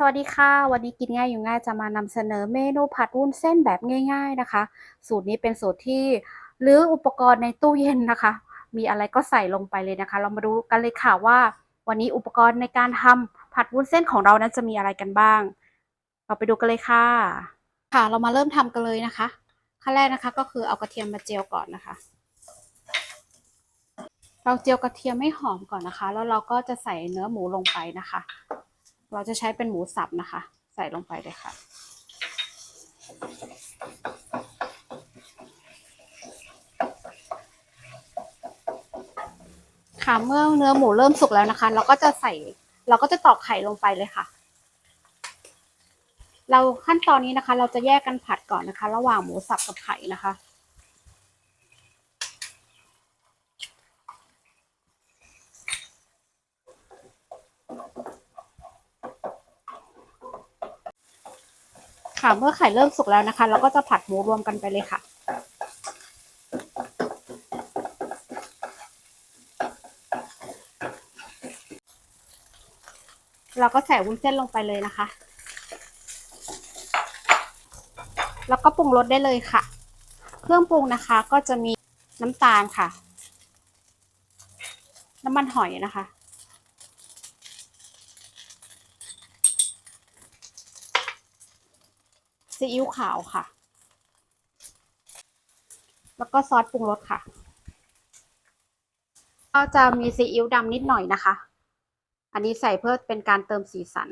สวัสดีค่ะ วันนี้กินง่ายอยู่ง่ายจะมานำเสนอเมนูผัดวุ้นเส้นแบบง่าย ๆนะคะ สูตรนี้เป็นสูตรที่หรืออุปกรณ์ในตู้เย็นนะคะ มีอะไรก็ใส่ลงไปเลยนะคะ เรามาดูกันเลยค่ะว่า วันนี้อุปกรณ์ในการทำผัดวุ้นเส้นของเรานั้นจะมีอะไรกันบ้าง เราไปดูกันเลยค่ะ ค่ะ เรามาเริ่มทำกันเลยนะคะขั้นแรกนะคะก็คือเอากระเทียมมาเจียวก่อนนะคะ เราเจียวกระเทียมไม่หอมก่อนนะคะ แล้วเราก็จะใส่เนื้อหมูลงไปนะคะ เราจะใช้เป็นหมูสับนะคะ ใส่ลงไปเลยค่ะ ค่ะเมื่อเนื้อหมูเริ่มสุกแล้วนะคะ เราก็จะใส่เราก็จะตอกไข่ลงไปเลยค่ะ เราขั้นตอนนี้นะคะ เราจะแยกกันผัดก่อนนะคะ ระหว่างหมูสับกับไข่นะคะ ค่ะเมื่อไข่เริ่มสุกแล้วนะคะ เราก็จะผัดหมูรวมกันไปเลยค่ะเราก็ใส่วุ้นเส้นลงไปเลยนะคะ แล้วก็ปรุงรสได้เลยค่ะ เครื่องปรุงนะคะก็จะมีน้ำตาลค่ะ น้ำมันหอยนะคะ ซีอิ๊วขาวค่ะ แล้วก็ซอสปรุงรสค่ะ ก็จะมีซีอิ๊วดำนิดหน่อยนะคะ อันนี้ใส่เพื่อเป็นการเติมสีสัน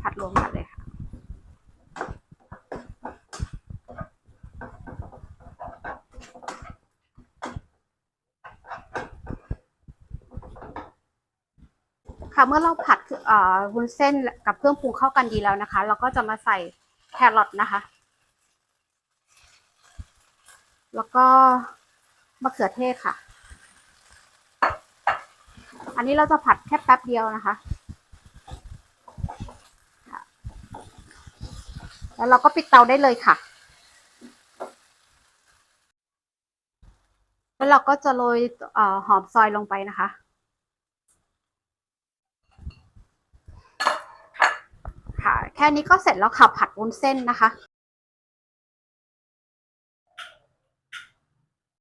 ผัดรวมกันเลย ค่ะเมื่อเราผัดเอ่อวุ้นเส้นกับเครื่องปรุงเข้ากันดีแล้วนะคะ เราก็จะมาใส่แครอทนะคะ แล้วก็มะเขือเทศค่ะ อันนี้เราจะผัดแค่แป๊บเดียวนะคะ แล้วเราก็ปิดเตาได้เลยค่ะ แล้วเราก็จะโรยหอมซอยลงไปนะคะ แค่นี้ก็เสร็จแล้วค่ะผัดวุ้นเส้นนะคะ